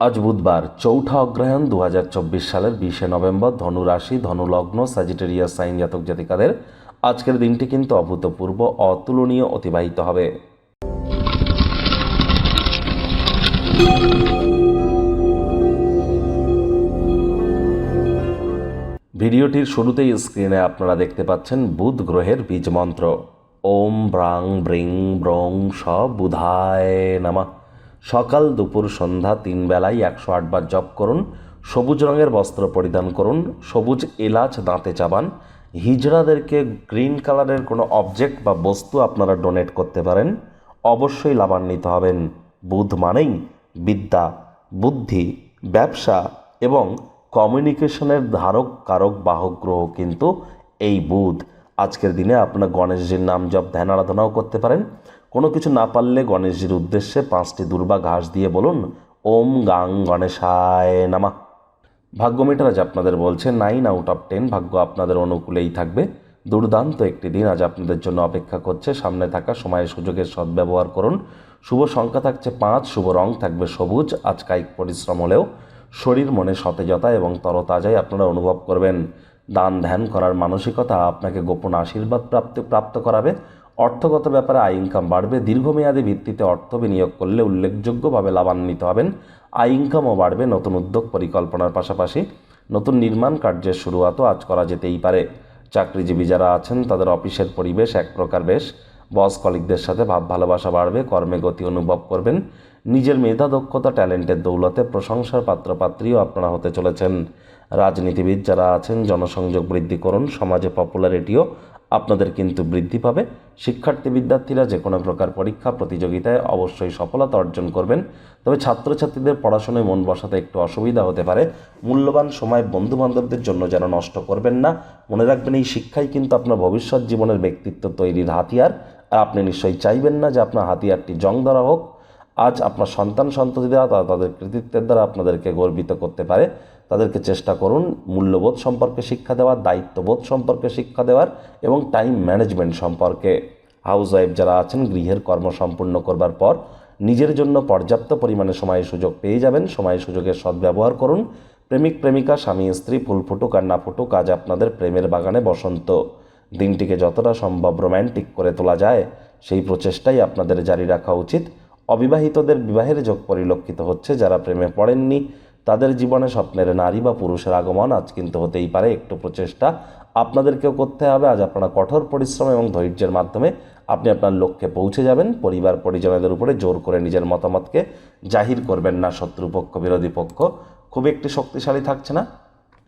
আজ বুধবার, চৌঠা অগ্রহায়ণ দু সালের বিশে নভেম্বর, ধনুরাশি, ধনুলগ্ন ধনু লগ্ন সাইন জাতক জাতিকাদের আজকের দিনটি কিন্তু অভূতপূর্ব, অতুলনীয়, অতিবাহিত হবে। ভিডিওটির শুরুতেই স্ক্রিনে আপনারা দেখতে পাচ্ছেন বুধ গ্রহের বীজ মন্ত্র। ওম ব্রাং ব্রিং ব্রং স বুধায় নামা। সকাল দুপুর সন্ধ্যা তিন বেলায় একশো আটবার জপ করুন, সবুজ রঙের বস্ত্র পরিধান করুন, সবুজ এলাচ দাঁতে চাবান। হিজড়াদেরকে গ্রিন কালারের কোনো অবজেক্ট বা বস্তু আপনারা ডোনেট করতে পারেন। অবশ্যই লাভান্বিত হবেন। বুধ মানেই বিদ্যা, বুদ্ধি, ব্যবসা এবং কমিউনিকেশনের ধারক, কারক, বাহক গ্রহ কিন্তু এই বুধ। আজকের দিনে আপনারা গণেশজির নাম জপ, ধ্যান, আরাধনাও করতে পারেন। কোনো কিছু না পারলে গণেশজির উদ্দেশ্যে পাঁচটি দুর্বা ঘাস দিয়ে বলুন, ওম গাং গণেশায় নামা। ভাগ্য মিটার আজ আপনাদের বলছে নাইন আউট অফ টেন ভাগ্য আপনাদের অনুকূলেই থাকবে। দুর্দান্ত একটি দিন আজ আপনাদের জন্য অপেক্ষা করছে। সামনে থাকা সময়ের সুযোগের সদ্ব্যবহার করুন। শুভ সংখ্যা থাকছে পাঁচ, শুভ রং থাকবে সবুজ। আজ কায়িক পরিশ্রম হলেও শরীর, মনে সতেজতা এবং তরতাজাই আপনারা অনুভব করবেন। দান ধ্যান করার মানসিকতা আপনাকে গোপন আশীর্বাদ প্রাপ্তি, প্রাপ্ত করাবে। অর্থগত ব্যাপারে আয় ইনকাম বাড়বে, দীর্ঘমেয়াদী ভিত্তিতে অর্থ বিনিয়োগ করলে উল্লেখযোগ্যভাবে লাভান্বিত হবেন। আয় ইনকামও বাড়বে নতুন উদ্যোগ পরিকল্পনার পাশাপাশি। নতুন নির্মাণ কার্যের শুরুয়াতও আজ করা যেতেই পারে। চাকরিজীবী যারা আছেন, তাদের অফিসের পরিবেশ এক প্রকার বেশ। বস কলিকদের সাথে ভাব ভালোবাসা বাড়বে, কর্মে গতি অনুভব করবেন। নিজের মেধা, দক্ষতা, ট্যালেন্টের দৌলতে প্রশংসার পাত্রপাত্রীও আপনারা হতে চলেছেন। রাজনীতিবিদ যারা আছেন, জনসংযোগ বৃদ্ধি করুন, সমাজে পপুলারিটিও আপনাদের কিন্তু বৃদ্ধি পাবে। শিক্ষার্থী, বিদ্যার্থীরা যে কোনো প্রকার পরীক্ষা, প্রতিযোগিতায় অবশ্যই সফলতা অর্জন করবেন। তবে ছাত্রছাত্রীদের পড়াশোনায় মন বসাতে একটু অসুবিধা হতে পারে। মূল্যবান সময় বন্ধু বান্ধবদের জন্য যেন নষ্ট করবেন না। মনে রাখবেন, এই শিক্ষাই কিন্তু আপনার ভবিষ্যৎ জীবনের ব্যক্তিত্ব তৈরির হাতিয়ার। আর আপনি নিশ্চয়ই চাইবেন না যে আপনার হাতিয়ারটি জং ধরা হোক। আজ আপনার সন্তান সন্ততিরা তারা তাদের কৃতিত্বের দ্বারা আপনাদেরকে গর্বিত করতে পারে। তাদেরকে চেষ্টা করুন মূল্যবোধ সম্পর্কে শিক্ষা দেওয়ার, দায়িত্ববোধ সম্পর্কে শিক্ষা দেওয়ার এবং টাইম ম্যানেজমেন্ট সম্পর্কে। হাউস ওয়াইফ যারা আছেন, গৃহের কর্ম সম্পূর্ণ করবার পর নিজের জন্য পর্যাপ্ত পরিমাণে সময় সুযোগ পেয়ে যাবেন। সময় সুযোগের সদ্ব্যবহার করুন। প্রেমিক, প্রেমিকা, স্বামী, স্ত্রী, ফুল ফুটুক আর না ফুটুক, আজ আপনাদের প্রেমের বাগানে বসন্ত। দিনটিকে যতটা সম্ভব রোম্যান্টিক করে তোলা যায়, সেই প্রচেষ্টাই আপনাদের জারি রাখা উচিত। অবিবাহিতদের বিবাহের যোগ পরিলক্ষিত হচ্ছে, যারা প্রেমে পড়েননি তাদের জীবনে স্বপ্নের নারী বা পুরুষের আগমন আজ কিন্তু হতেই পারে। একটু প্রচেষ্টা আপনাদেরকেও করতে হবে। আজ আপনারা কঠোর পরিশ্রম এবং ধৈর্যের মাধ্যমে আপনি আপনার লক্ষ্যে পৌঁছে যাবেন। পরিবার পরিজনদের উপরে জোর করে নিজের মতামতকে জাহির করবেন না শত্রুপক্ষ, বিরোধী পক্ষ। খুব একটি শক্তিশালী থাকছে না।